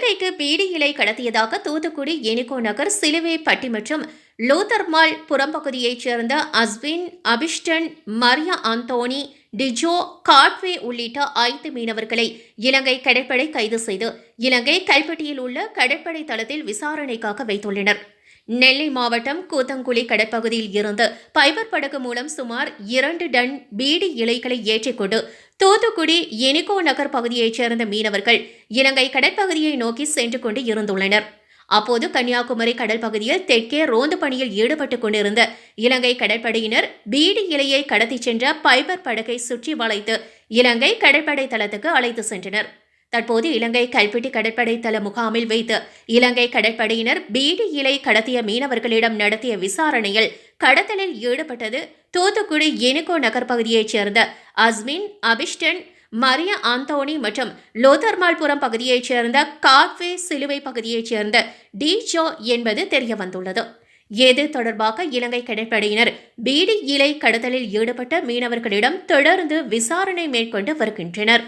இலங்கைக்கு பீடி இலை கடத்தியதாக தூத்துக்குடி எனிகோ நகர் சிலுவை பட்டி மற்றும் லோதர்மால் புறம்பகுதியைச் சேர்ந்த அஸ்வின் அபிஷ்டன் மரியா அந்தோனி டிஜோ காட்வே உள்ளிட்ட ஐந்து மீனவர்களை இலங்கை கடற்படை கைது செய்து இலங்கை கல்பட்டியில் உள்ள கடற்படை தளத்தில் விசாரணைக்காக வைத்துள்ளனர். நெல்லை மாவட்டம் கூத்தங்குழி கடற்பகுதியில் இருந்து பைபர் படகு மூலம் சுமார் இரண்டு டன் பீடி இலைகளை ஏற்றிக்கொண்டு தூத்துக்குடி எனிகோ நகர் பகுதியைச் சேர்ந்த மீனவர்கள் இலங்கை கடற்பகுதியை நோக்கி சென்று கொண்டு இருந்துள்ளனர். அப்போது கன்னியாகுமரி கடல் பகுதியில் தெற்கே ரோந்து பணியில் ஈடுபட்டுக் கொண்டிருந்த இலங்கை கடற்படையினர் பீடி இலையை கடத்திச் சென்ற பைபர் படகை சுற்றி வளைத்து இலங்கை கடற்படை தளத்துக்கு அழைத்து சென்றனர். தற்போது இலங்கை கல்பெட்டி கடற்படை தள முகாமில் வைத்து இலங்கை கடற்படையினர் பீடி இலை கடத்திய மீனவர்களிடம் நடத்திய விசாரணையில் கடத்தலில் ஈடுபட்டது தூத்துக்குடி எனிகோ நகர் பகுதியைச் சேர்ந்த அஸ்மின் அபிஷ்டன் மரிய ஆந்தோனி மற்றும் லோதர்மால்புரம் பகுதியைச் சேர்ந்த காட்வே சிலுவை பகுதியைச் சேர்ந்த டி ஜோ என்பது தெரிய வந்துள்ளது இது தொடர்பாக இலங்கை கடற்படையினர் பீடி இலை கடத்தலில் ஈடுபட்ட மீனவர்களிடம் தொடர்ந்து விசாரணை மேற்கொண்டு வருகின்றனர்.